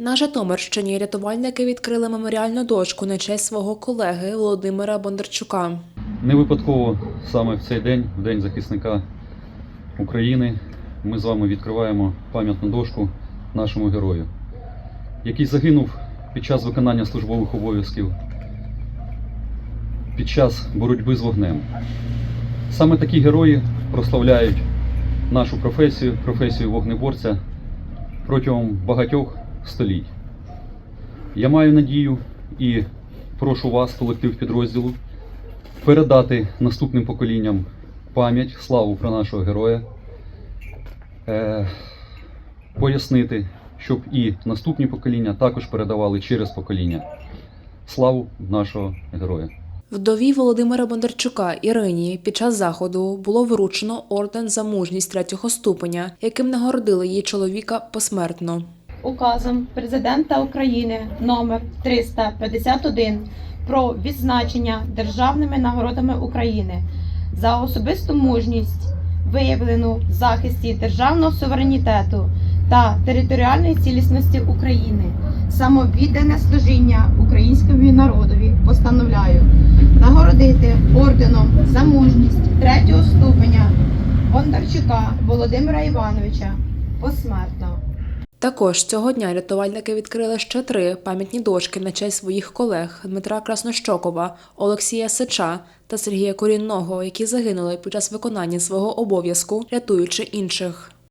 На Житомирщині рятувальники відкрили меморіальну дошку на честь свого колеги Володимира Бондарчука. Не випадково саме в цей день, в День захисника України, ми з вами відкриваємо пам'ятну дошку нашому герою, який загинув під час виконання службових обов'язків, під час боротьби з вогнем. Саме такі герої прославляють нашу професію, професію вогнеборця протягом багатьох століть. Я маю надію і прошу вас, колектив підрозділу, передати наступним поколінням пам'ять, славу про нашого героя, е, пояснити, щоб і наступні покоління також передавали через покоління славу нашого героя. Вдові Володимира Бондарчука Ірині під час заходу було вручено орден за мужність третього ступеня, яким нагородили її чоловіка посмертно. Указом президента України номер 351 про відзначення державними нагородами України за особисту мужність, виявлену в захисті державного суверенітету та територіальної цілісності України, самовіддане служіння українському народові постановляю нагородити орденом за мужність третього ступеня Бондарчука Володимира Івановича посмертно. Також цього дня рятувальники відкрили ще три пам'ятні дошки на честь своїх колег Дмитра Краснощокова, Олексія Сича та Сергія Корінного, які загинули під час виконання свого обов'язку, рятуючи інших.